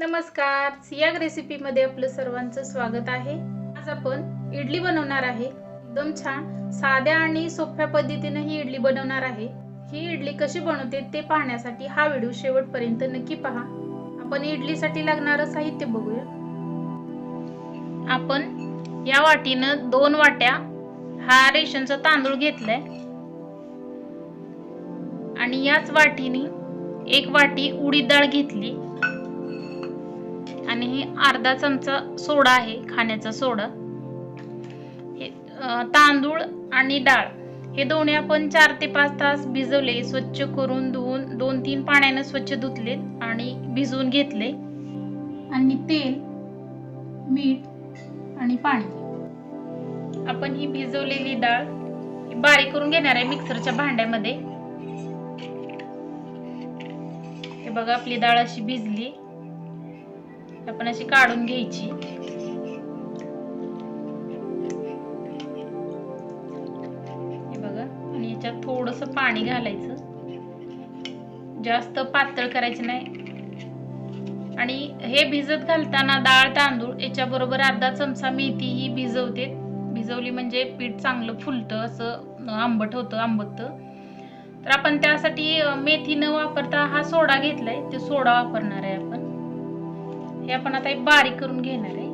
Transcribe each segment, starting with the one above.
नमस्कार. सियाग रेसिपीमध्ये आपलं सर्वांचं स्वागत आहे. आज आपण इडली बनवणार आहे. एकदम छान साध्या आणि सोप्या पद्धतीने ही इडली बनवणार आहे. ही इडली कशी बनवते ते पाहण्यासाठी हा व्हिडिओ शेवटपर्यंत नक्की पहा. आपण इडलीसाठी लागणारं साहित्य बघूया. आपण या वाटीनं दोन वाट्या हा रेशनचा तांदूळ घेतलाय. आणि याच वाटीने एक वाटी उडीद डाळ घेतली. आणि हे अर्धा चमचा सोडा आहे खाण्याचा सोडा. हे तांदूळ आणि डाळ. हे दोन्ही आपण चार ते पाच तास भिजवले स्वच्छ करून धुवून दोन तीन पाण्यानं स्वच्छ धुतले आणि भिजवून घेतले. आणि तेल मीठ आणि पाणी. आपण ही भिजवलेली डाळ ही बारीक करून घेणार आहे मिक्सरच्या भांड्यामध्ये. हे बघा आपली डाळ अशी भिजली. आपण अशी काढून घ्यायची. हे बघा आणि याच्यात थोडस पाणी घालायचं. जास्त पातळ करायचं नाही. आणि हे भिजत घालताना डाळ तांदूळ याच्या बरोबर अर्धा चमचा मेथी ही भिजवते. भिजवली म्हणजे पीठ चांगलं फुलतं असं आंबट होतं आंबट. तर आपण त्यासाठी मेथी न वापरता हा सोडा घेतलाय. ते सोडा वापरणार आहे आपण. हे आपण आता हे बारीक करून घेणार आहे.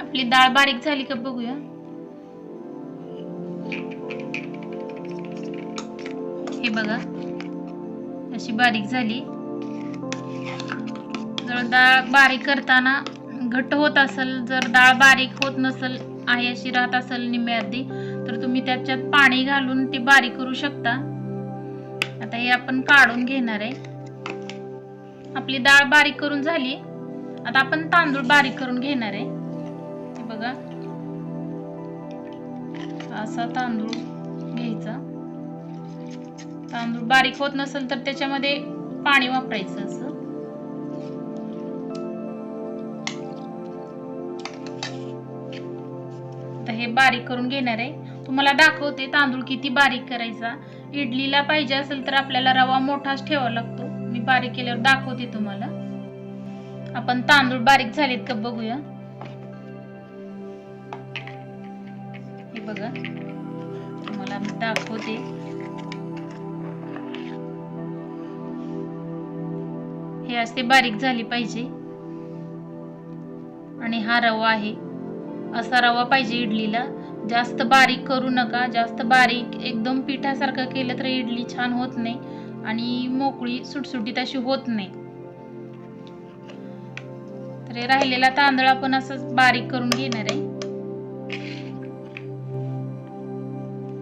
आपली डाळ बारीक झाली का बघूया. हे बघा अशी बारीक झाली. जर डाळ बारीक करताना घट्ट होत असेल जर डाळ बारीक होत नसेल आहे अशी राहत असेल निम्म्या अर्धी तर तुम्ही त्याच्यात पाणी घालून ती बारीक करू शकता. आता हे आपण काढून घेणार आहे. आपली डाळ बारीक करून झाली. आता आपण तांदूळ बारीक करून घेणार आहे. बघा. असा तांदूळ घ्यायचा. तांदूळ बारीक होत नसेल तर त्याच्यामध्ये पाणी वापरायचं असं. आता हे बारीक करून घेणार आहे. तुम्हाला दाखवते तांदूळ किती बारीक करायचा. इडलीला पाहिजे असेल तर आपल्याला रवा मोठाच ठेवावा लागतो. मी बारीक केल्यावर दाखवते तुम्हाला. आपण तांदूळ बारीक झालेत का बघूया. हे बघा. तुम्हाला मी दाखवते. हे असते बारीक झाली पाहिजे. आणि हा रवा आहे. असा रवा पाहिजे इडलीला. जास्त बारीक करू नका. जास्त बारीक एकदम पिठासारखं केलं तर इडली छान होत नाही. आणि मोकळी सुटसुटीत अशी होत नाही. तर हे राहिलेला तांदूळ आपण असंच बारीक करून घेणार आहे.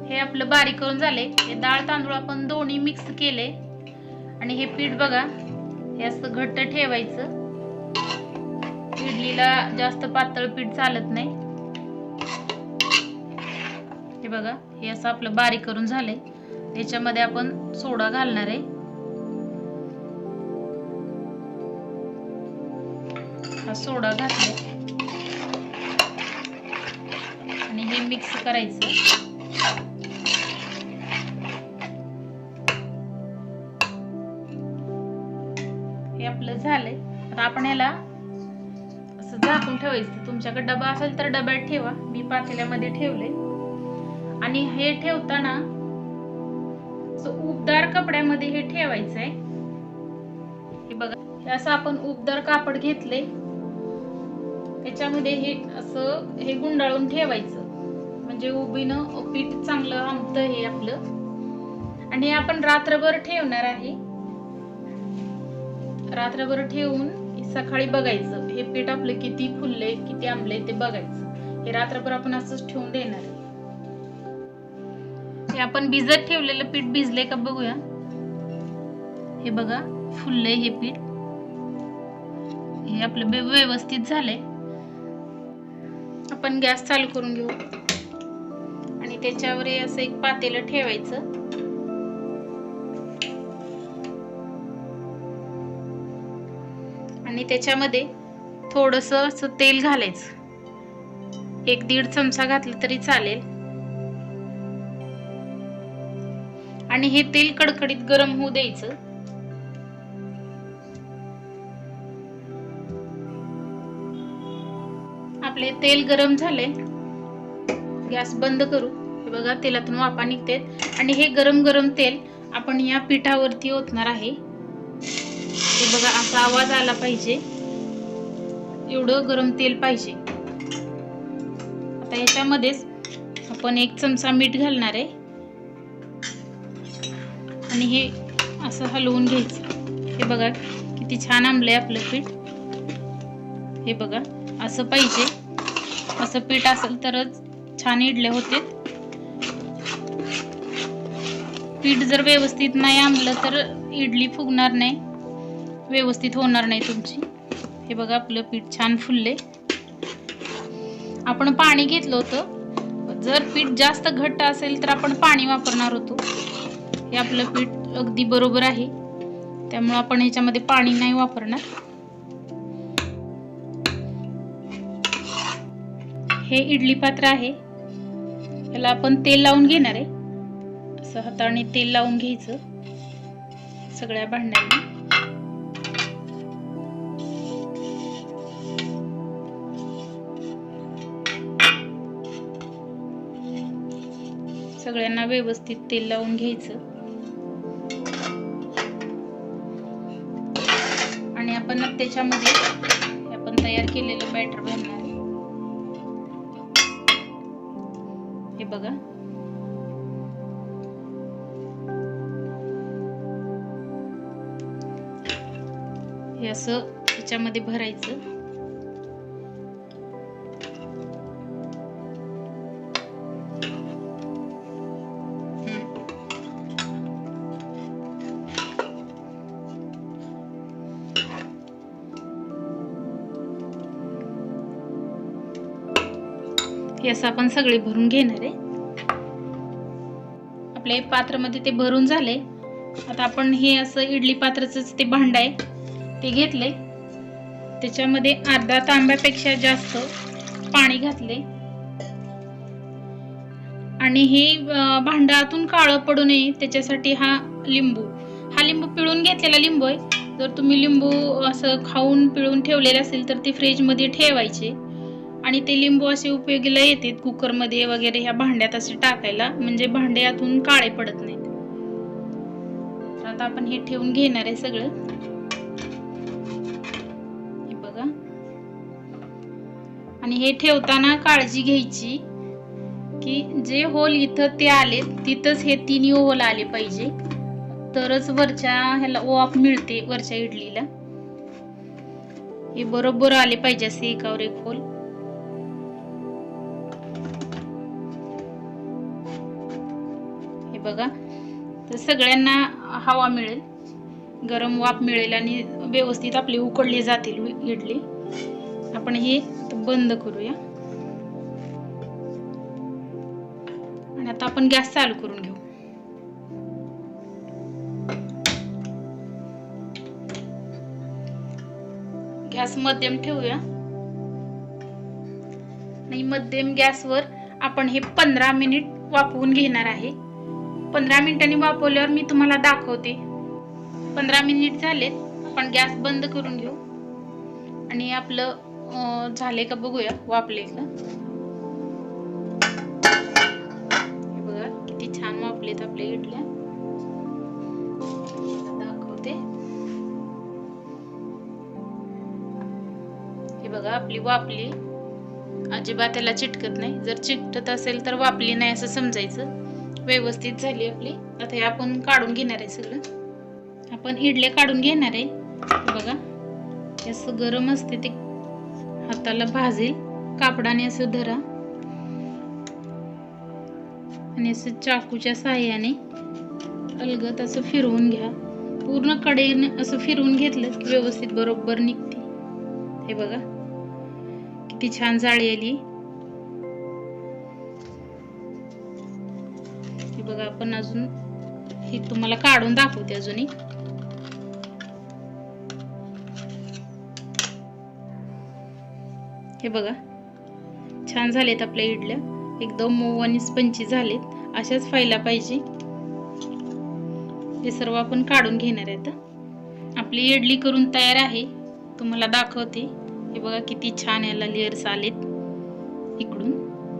हे आपलं बारीक करून झाले हे डाळ तांदूळ आपण दोन्ही मिक्स केले आणि हे पीठ बघा हे असं घट्ट ठेवायचं. इडलीला जास्त पातळ पीठ चालत नाही. हे बघा हे असं आपलं बारीक करून झालंय. याच्यामध्ये आपण सोडा घालणार आहे. हा सोडा घातलाय. आणि हे मिक्स करायचं. हे आपलं झालंय. आता आपण याला असं झाकून ठेवायचं. तुमच्याकडे डबा असेल तर डब्यात ठेवा. मी पातेल्यामध्ये ठेवले आणि हे ठेवताना सो उबदार कपड्यामध्ये हे ठेवायचं आहे हे बघा हे असं आपण उबदार कापड घेतले त्याच्यामध्ये हे असं हे गुंडाळून ठेवायचं. म्हणजे उभीनं पीठ चांगलं आमतं हे आपलं. आणि हे आपण रात्रभर ठेवणार आहे. रात्रभर ठेवून सकाळी बघायचं. हे पीठ आपलं किती फुलले किती आंबले ते बघायचं. हे रात्रभर आपण असंच ठेवून देणार आहे. हे आपण भिजत ठेवलेलं पीठ भिजले का बघूया. हे बघा फुललंय हे पीठ. हे आपलं व्यवस्थित झालंय. आपण गॅस चालू करून घेऊ. आणि त्याच्यावर हे असं एक पातेलं ठेवायचं. आणि त्याच्यामध्ये थोडस असं तेल घालायचं. एक दीड चमचा घातलं तरी चालेल. आणि हे तेल कडकडीत गरम होऊ द्यायचं. आपले तेल गरम झाले. गॅस बंद करू. हे बघा तेलातून वापा निघते आणि हे गरम गरम तेल आपण या पिठावरती ओतणार आहे. हे बघा असा आवाज आला पाहिजे. एवढं गरम तेल पाहिजे. आता याच्यामध्येच आपण एक चमचा मीठ घालणार आहे. आणि हे असं हलवून घ्यायचं. हे बघा किती छान आंबलंय आपलं पीठ. हे बघा असं पाहिजे. असं पीठ असेल तरच छान इडल्या होते. पीठ जर व्यवस्थित नाही आंबलं तर इडली फुगणार नाही. व्यवस्थित होणार नाही तुमची. हे बघा आपलं पीठ छान फुलले आपण पाणी घेतलं होतं. जर पीठ जास्त घट्ट असेल तर आपण पाणी वापरणार होतो. हे आपलं पीठ अगदी बरोबर आहे. त्यामुळे आपण ह्याच्यामध्ये पाणी नाही वापरणार. हे इडली पात्र आहे. याला आपण तेल लावून घेणार आहे. असं हाताने तेल लावून घ्यायचं. सगळ्या भांड्यांना. सगळ्यांना व्यवस्थित तेल लावून घ्यायचं. आणि आपण त्याच्यामध्ये हे आपण तयार केलेलं बॅटर भरणार हे बघा. हे असं त्याच्यामध्ये भरायचं. हे असं आपण सगळे भरून घेणार आहे. आपल्या पात्रामध्ये ते भरून झाले. आता आपण हे असं इडली पात्राच ते भांड आहे ते घेतले. त्याच्यामध्ये अर्धा तांब्यापेक्षा जास्त पाणी घातले. आणि हे भांडातून काळं पडू नये त्याच्यासाठी हा लिंबू. हा लिंबू पिळून घेतलेला लिंबू आहे. जर तुम्ही लिंबू असं खाऊन पिळून ठेवलेले असेल तर ते फ्रीजमध्ये ठेवायचे. आणि ते लिंबू असे उपयोगीला येतात कुकरमध्ये वगैरे ह्या भांड्यात असे टाकायला म्हणजे भांडे आतून काळे पडत नाहीत. तर आता आपण हे ठेवून घेणार आहे सगळं. हे बघा. आणि हे ठेवताना काळजी घ्यायची की जे होल इथं ते आले तिथंच हे तिन्ही होल आले पाहिजे. तरच वरच्या ह्याला वाफ मिळते वरच्या इडलीला. हे बरोबर आले पाहिजे असे एकावर एक होल. बघा. तर सगळ्यांना हवा मिळेल. गरम वाफ मिळेल आणि व्यवस्थित आपली उकडली जातील इडली. आपण हे बंद करूया. आणि आता आपण गॅस चालू करून घेऊ. गॅस मध्यम ठेवूया. आणि मध्यम गॅसवर आपण हे पंधरा मिनिट वाफवून घेणार आहे. पंधरा मिनिटांनी वापरल्यावर मी तुम्हाला दाखवते. पंधरा मिनिट झालेत आपण गॅस बंद करून घेऊ. आणि आपलं झाले का बघूया वापले का हे बघा किती छान वापलेत आपल्या इडल्या. दाखवते. हे बघा आपली वापली अजिबात त्याला चिटकत नाही. जर चिटकत असेल तर वापली नाही असं समजायचं. व्यवस्थित झाली आपली. आता हे आपण काढून घेणार आहे सगळं. आपण इडले काढून घेणार आहे. बघा हे असं गरम असते ते. हाताला भाजेल. कापडाने असं धरा. आणि असं चाकूच्या साह्याने अलगत असं फिरवून घ्या. पूर्ण कडेने असं फिरवून घेतलं की व्यवस्थित बरोबर निघते. हे बघा किती छान जाळी आली. बघा आपण अजून. ही तुम्हाला काढून दाखवते अजूनही. हे बघा. छान झालेत आपल्या इडल्या. एकदम मऊ आणि स्पंची झालेत. अशाच फायला पाहिजे. हे सर्व आपण काढून घेणार आहेत. आपली इडली करून तयार आहे. तुम्हाला दाखवते. हे बघा किती छान याला लेअर्स आलेत. इकडून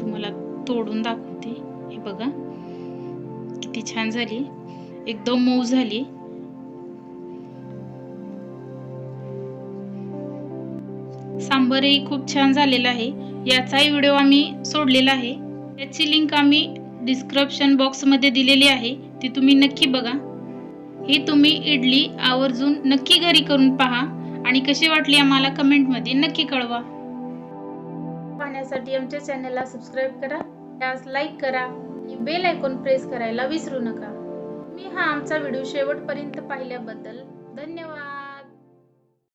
तुम्हाला तोडून दाखवते. हे बघा. किती छान झाली. एकदम मऊ झाली. सांबरही खूप छान झालेला आहे. याचाही व्हिडिओ आम्ही सोडलेला आहे. याची लिंक आम्ही डिस्क्रिप्शन बॉक्समध्ये दिलेली आहे. ती तुम्ही नक्की बघा. ही तुम्ही इडली आवर्जून नक्की घरी करून पहा आणि कशी वाटली आम्हाला कमेंटमध्ये नक्की कळवा. पाहण्यासाठी आमच्या चॅनलला सबस्क्राईब करा. त्यास लाईक करा. आणि बेल आयकॉन प्रेस करायला विसरू नका. मी हा आमचा व्हिडिओ शेवटपर्यंत पाहिल्याबद्दल धन्यवाद.